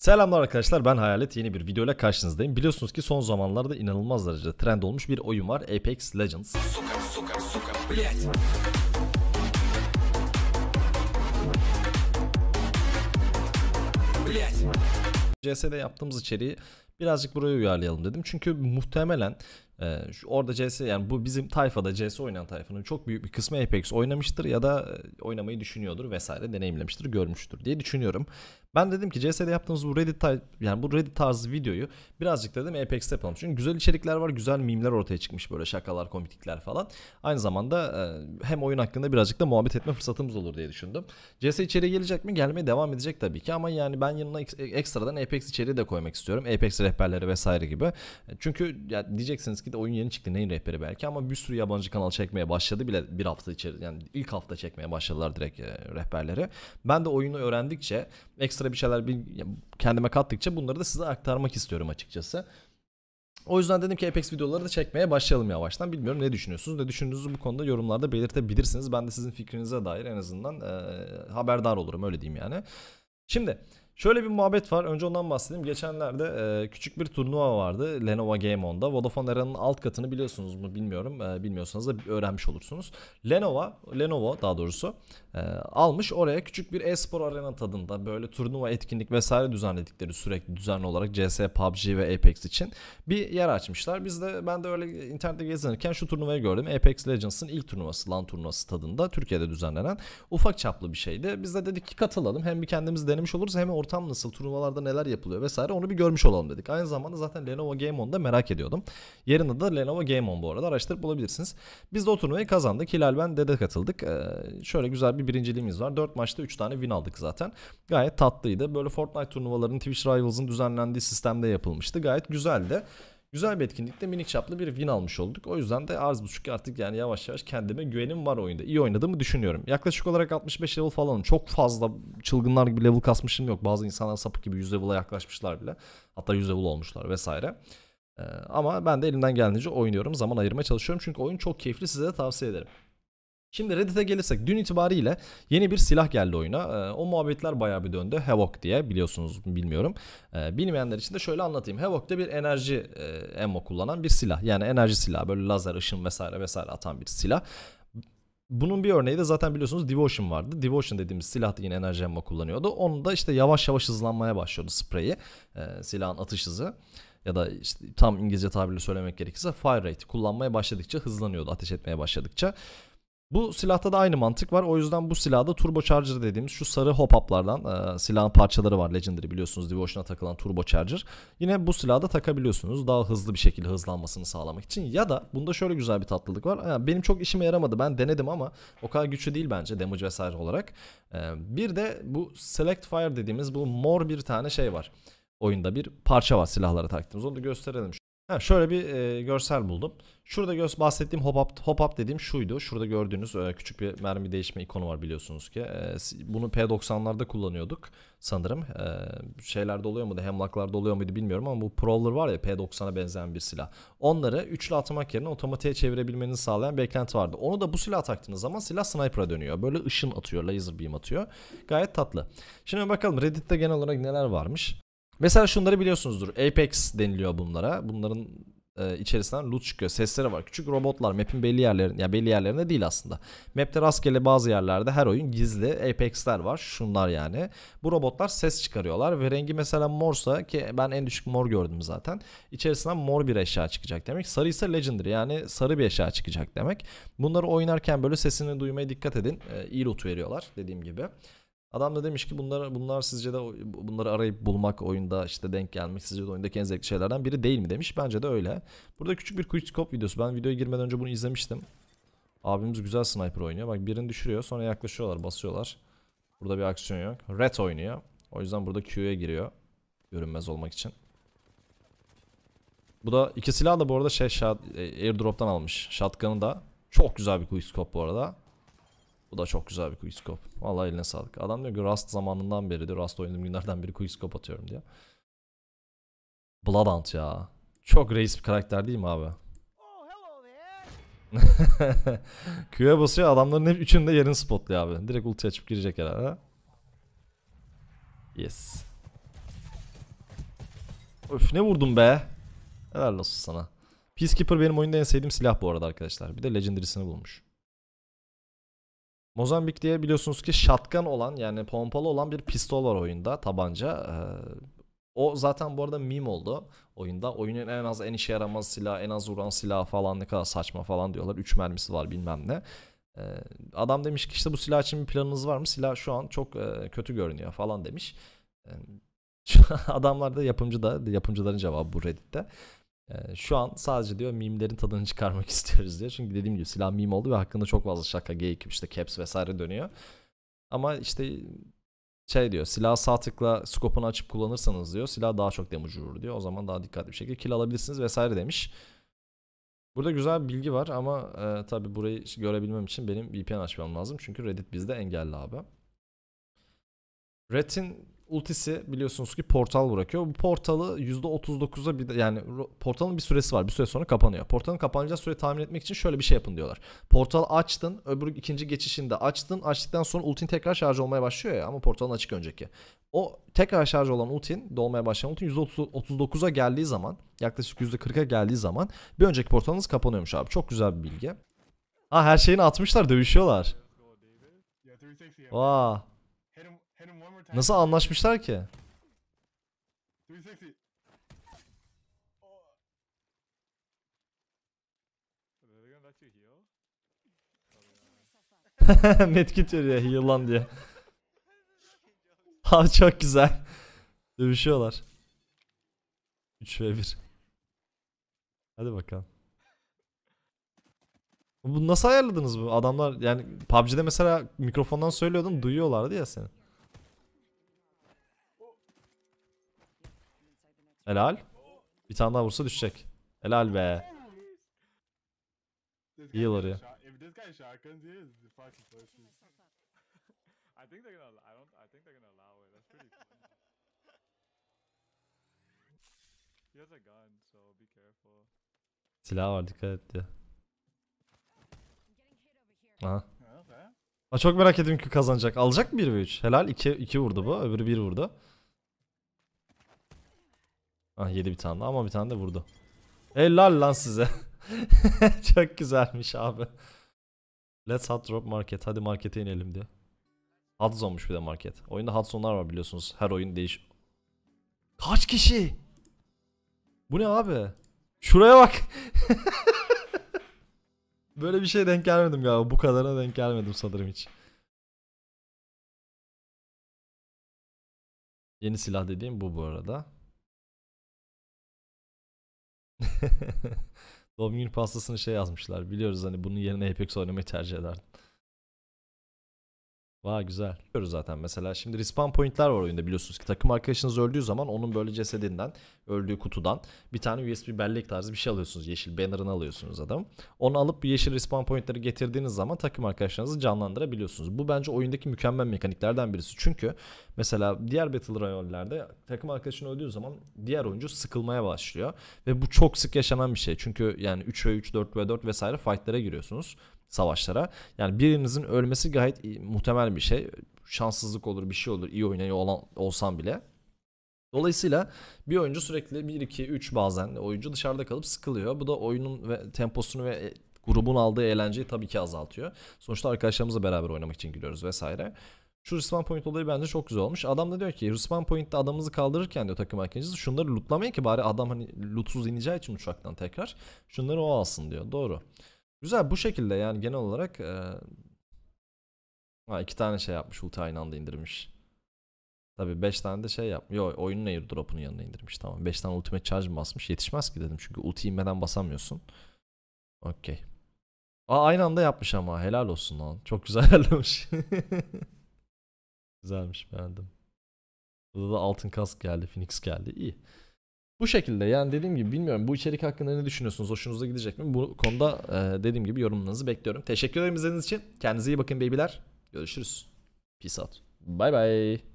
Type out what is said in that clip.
Selamlar arkadaşlar ben Hayalet yeni bir videoyla karşınızdayım. Biliyorsunuz ki son zamanlarda inanılmaz derecede trend olmuş bir oyun var Apex Legends. Сука, сука, сука, блять. Блять. CS'de yaptığımız içeriği birazcık buraya uyarlayalım dedim. Çünkü muhtemelen e, şu orada CS yani bu bizim tayfada CS oynayan tayfanın çok büyük bir kısmı Apex oynamıştır ya da e, oynamayı düşünüyordur vesaire deneyimlemiştir, görmüştür diye düşünüyorum. Ben dedim ki CS'de yaptığımız bu Reddit yani bu Reddit tarzı videoyu birazcık dedim Apex'te yapalım. Çünkü güzel içerikler var, güzel mimler ortaya çıkmış böyle şakalar, komiklikler falan. Aynı zamanda e, hem oyun hakkında birazcık da muhabbet etme fırsatımız olur diye düşündüm. CS içeriği gelecek mi? Gelmeye devam edecek tabii ki ama yani ben yanına ek- ekstradan Apex içeriği de koymak istiyorum. Apex rehberleri vesaire gibi. E, Çünkü ya diyeceksiniz ki de oyun yeni çıktı neyin rehberi belki ama bir sürü yabancı kanal çekmeye başladı bile bir hafta içeri yani ilk hafta çekmeye başladılar direkt e, rehberleri. Ben de oyunu öğrendikçe ekstra bir şeyler bir, kendime kattıkça bunları da size aktarmak istiyorum açıkçası. O yüzden dedim ki Apex videoları da çekmeye başlayalım yavaştan. Bilmiyorum ne düşünüyorsunuz? Ne düşündüğünüzü bu konuda yorumlarda belirtebilirsiniz. Ben de sizin fikrinize dair en azından e, haberdar olurum öyle diyeyim yani. Şimdi şöyle bir muhabbet var. Önce ondan bahsedeyim. Geçenlerde e, küçük bir turnuva vardı Lenovo Game On'da. Vodafone Arena'nın alt katını biliyorsunuz mu bilmiyorum. E, bilmiyorsanız da öğrenmiş olursunuz. Lenovo, Lenovo daha doğrusu e, almış oraya küçük bir e-spor arena tadında böyle turnuva etkinlik vesaire düzenledikleri sürekli düzenli olarak CS, PUBG ve Apex için bir yer açmışlar. Biz de ben de öyle internette gezinirken şu turnuvayı gördüm. Apex Legends'ın ilk turnuvası, LAN turnuvası tadında Türkiye'de düzenlenen ufak çaplı bir şeydi. Biz de dedik ki katılalım. Hem bir kendimiz denemiş oluruz hem ortam nasıl, turnuvalarda neler yapılıyor vesaire onu bir görmüş olalım dedik. Aynı zamanda zaten Lenovo Game On'da merak ediyordum. Yerinde de Lenovo Game On bu arada araştırıp bulabilirsiniz. Biz de o turnuvayı kazandık. Hilal ben dede katıldık. Ee, şöyle güzel bir birinciliğimiz var. 4 maçta 3 tane win aldık zaten. Gayet tatlıydı. Böyle Fortnite turnuvalarının Twitch Rivals'ın düzenlendiği sistemde yapılmıştı. Gayet güzeldi. Güzel bir etkinlikte minik çaplı bir win almış olduk. O yüzden de arz buçuk artık yani yavaş yavaş kendime güvenim var oyunda. İyi oynadığımı düşünüyorum. Yaklaşık olarak 65 level falanım. Çok fazla çılgınlar gibi level kasmışım yok. Bazı insanlar sapık gibi 100 level'a yaklaşmışlar bile. Hatta 100 level olmuşlar vesaire. Ee, ama ben de elimden geldiğince oynuyorum. Zaman ayırmaya çalışıyorum. Çünkü oyun çok keyifli. Size de tavsiye ederim. Şimdi Reddit'e gelirsek dün itibariyle yeni bir silah geldi oyuna. Ee, o muhabbetler bayağı bir döndü. Havoc diye biliyorsunuz bilmiyorum. Ee, bilmeyenler için de şöyle anlatayım. Havoc da bir enerji e, ammo kullanan bir silah. Yani enerji silahı böyle lazer, ışın vesaire vesaire atan bir silah. Bunun bir örneği de zaten biliyorsunuz Devotion vardı. Devotion dediğimiz silah da yine enerji ammo kullanıyordu. Onun da işte yavaş yavaş hızlanmaya başlıyordu spreyi. e, silahın atış hızı ya da işte tam İngilizce tabirle söylemek gerekirse fire rate kullanmaya başladıkça hızlanıyordu ateş etmeye başladıkça. Bu silahta da aynı mantık var. O yüzden bu silahda turbo charger dediğimiz şu sarı hop up'lardan e, silahın parçaları var. Legendary biliyorsunuz Devotion'a takılan turbo charger. Yine bu silahı da takabiliyorsunuz. Daha hızlı bir şekilde hızlanmasını sağlamak için. Ya da bunda şöyle güzel bir tatlılık var. Yani benim çok işime yaramadı. Ben denedim ama o kadar güçlü değil bence damage vesaire olarak. E, bir de bu select fire dediğimiz bu mor bir tane şey var. Oyunda bir parça var silahlara taktığımız. Onu da gösterelim. Ha, şöyle bir e, görsel buldum. Şurada göz bahsettiğim hop up, hop up dediğim şuydu. Şurada gördüğünüz e, küçük bir mermi değişme ikonu var biliyorsunuz ki. E, bunu P90'larda kullanıyorduk sanırım. E, şeylerde oluyor muydu? Hemlock'larda oluyor muydu bilmiyorum ama bu Prowler var ya P90'a benzeyen bir silah. Onları üçlü atmak yerine otomatiğe çevirebilmenizi sağlayan bir eklenti vardı. Onu da bu silah taktığınız zaman silah sniper'a dönüyor. Böyle ışın atıyor, laser beam atıyor. Gayet tatlı. Şimdi bakalım Reddit'te genel olarak neler varmış. Mesela şunları biliyorsunuzdur. Apex deniliyor bunlara. Bunların e, içerisinden loot çıkıyor. Sesleri var. Küçük robotlar map'in belli yerlerinde ya belli yerlerinde değil aslında. Map'te rastgele bazı yerlerde her oyun gizli Apex'ler var. Şunlar yani. Bu robotlar ses çıkarıyorlar ve rengi mesela morsa ki ben en düşük mor gördüm zaten. İçerisinden mor bir eşya çıkacak demek. Sarı ise legendary yani sarı bir eşya çıkacak demek. Bunları oynarken böyle sesini duymaya dikkat edin. E, iyi loot veriyorlar dediğim gibi. Adam da demiş ki bunlar bunlar sizce de bunları arayıp bulmak oyunda işte denk gelmek sizce de oyundaki en zevkli şeylerden biri değil mi demiş. Bence de öyle. Burada küçük bir quickscope videosu. Ben videoya girmeden önce bunu izlemiştim. Abimiz güzel sniper oynuyor. Bak birini düşürüyor sonra yaklaşıyorlar basıyorlar. Burada bir aksiyon yok. Red oynuyor. O yüzden burada Q'ya giriyor. Görünmez olmak için. Bu da iki silah da bu arada şey shot, e, airdrop'tan almış. Shotgun'ı da çok güzel bir quickscope bu arada. Bu da çok güzel bir quickscope. Vallahi eline sağlık. Adam diyor ki Rust zamanından beri diyor. Rust oynadığım günlerden beri quickscope atıyorum diyor. Bloodhound ya. Çok reis bir karakter değil mi abi? Q'ya basıyor adamların hep üçünü de yerini spotluyor abi. Direkt ulti açıp girecek herhalde. Yes. Öf ne vurdum be. Helal olsun sana. Peacekeeper benim oyunda en sevdiğim silah bu arada arkadaşlar. Bir de Legendary'sini bulmuş. Mozambik diye biliyorsunuz ki shotgun olan yani pompalı olan bir pistol var oyunda tabanca. Ee, o zaten bu arada meme oldu oyunda. Oyunun en az en işe yaramaz silah, en az vuran silah falan ne kadar saçma falan diyorlar. 3 mermisi var bilmem ne. Ee, adam demiş ki işte bu silah için bir planınız var mı? Silah şu an çok e, kötü görünüyor falan demiş. Ee, adamlar da yapımcı da yapımcıların cevabı bu Reddit'te. Ee, şu an sadece diyor mimlerin tadını çıkarmak istiyoruz diyor. Çünkü dediğim gibi silah meme oldu ve hakkında çok fazla şaka, geyik, işte caps vesaire dönüyor. Ama işte şey diyor silah sağ tıkla skopunu açıp kullanırsanız diyor silah daha çok damage vurur diyor. O zaman daha dikkatli bir şekilde kill alabilirsiniz vesaire demiş. Burada güzel bilgi var ama e, tabi burayı görebilmem için benim VPN açmam lazım. Çünkü Reddit bizde engelli abi. Red'in ultisi biliyorsunuz ki portal bırakıyor. Bu portalı %39'a bir yani portalın bir süresi var. Bir süre sonra kapanıyor. Portalın kapanacağı süreyi tahmin etmek için şöyle bir şey yapın diyorlar. Portal açtın, öbür ikinci geçişinde açtın. Açtıktan sonra ultin tekrar şarj olmaya başlıyor ya ama portalın açık önceki. O tekrar şarj olan ultin, dolmaya başlayan ultin %39'a geldiği zaman, yaklaşık %40'a geldiği zaman bir önceki portalınız kapanıyormuş abi. Çok güzel bir bilgi. Ha her şeyini atmışlar, dövüşüyorlar. Yeah, 360. Vaa. Hit Nasıl anlaşmışlar ki? 360. Medkit veriyor heal diye. Ha çok güzel. Dövüşüyorlar. 3 ve 1. Hadi bakalım. Bu nasıl ayarladınız bu? Adamlar yani PUBG'de mesela mikrofondan söylüyordun duyuyorlardı ya seni. Helal. Bir tane daha vursa düşecek. Helal be. İyi oraya. Silah var dikkat et diyor. Aha. Okay. Ha, çok merak ediyorum ki kazanacak. Alacak mı 1 ve 3? Helal 2 2 vurdu bu. Öbürü 1 vurdu. Ah yedi bir tane daha ama bir tane de vurdu. Helal lan size. çok güzelmiş abi. Let's hot drop market. Hadi markete inelim diyor. Hot zone'muş bir de market. Oyunda hot zone'lar var biliyorsunuz. Her oyun değiş... Kaç kişi? Bu ne abi? Şuraya bak. Böyle bir şey denk gelmedim galiba. Bu kadarına denk gelmedim sanırım hiç. Yeni silah dediğim bu bu arada. Doğum günü pastasını şey yazmışlar. Biliyoruz hani bunun yerine Apex oynamayı tercih ederdim. Vay güzel. Biliyoruz zaten mesela şimdi respawn point'ler var oyunda biliyorsunuz ki takım arkadaşınız öldüğü zaman onun böyle cesedinden öldüğü kutudan bir tane USB bellek tarzı bir şey alıyorsunuz. Yeşil banner'ını alıyorsunuz adam. Onu alıp bir yeşil respawn point'leri getirdiğiniz zaman takım arkadaşlarınızı canlandırabiliyorsunuz. Bu bence oyundaki mükemmel mekaniklerden birisi. Çünkü mesela diğer Battle Royale'lerde takım arkadaşın öldüğü zaman diğer oyuncu sıkılmaya başlıyor. Ve bu çok sık yaşanan bir şey. Çünkü yani 3 ve 3, 4 ve 4 vesaire fight'lara giriyorsunuz. Savaşlara. Yani birinizin ölmesi gayet iyi- muhtemel bir şey. Şanssızlık olur, bir şey olur. iyi oynayan olan olsam bile. Dolayısıyla bir oyuncu sürekli 1 2 3 bazen oyuncu dışarıda kalıp sıkılıyor. Bu da oyunun ve temposunu ve e, grubun aldığı eğlenceyi tabii ki azaltıyor. Sonuçta arkadaşlarımızla beraber oynamak için giriyoruz vesaire. Şu respawn point olayı bence çok güzel olmuş. Adam da diyor ki respawn point'te adamınızı kaldırırken diyor takım arkadaşınız şunları lootlamayın ki bari adam hani lootsuz ineceği için uçaktan tekrar şunları o alsın diyor. Doğru. Güzel bu şekilde yani genel olarak e... ha, iki tane şey yapmış ulti aynı anda indirmiş. Tabii 5 tane de şey yapmış. Yo oyunun airdrop'unun yanına indirmiş tamam. 5 tane ultimate charge mı basmış? Yetişmez ki dedim çünkü ulti inmeden basamıyorsun. Okey. Aynı anda yapmış ama helal olsun lan. Çok güzel ayarlamış. Güzelmiş beğendim. Burada da altın kask geldi, Phoenix geldi. İyi. Bu şekilde yani dediğim gibi bilmiyorum bu içerik hakkında ne düşünüyorsunuz? Hoşunuza gidecek mi? Bu konuda e, dediğim gibi yorumlarınızı bekliyorum. Teşekkür ederim izlediğiniz için. Kendinize iyi bakın beybiler. Görüşürüz. Peace out. Bye bye.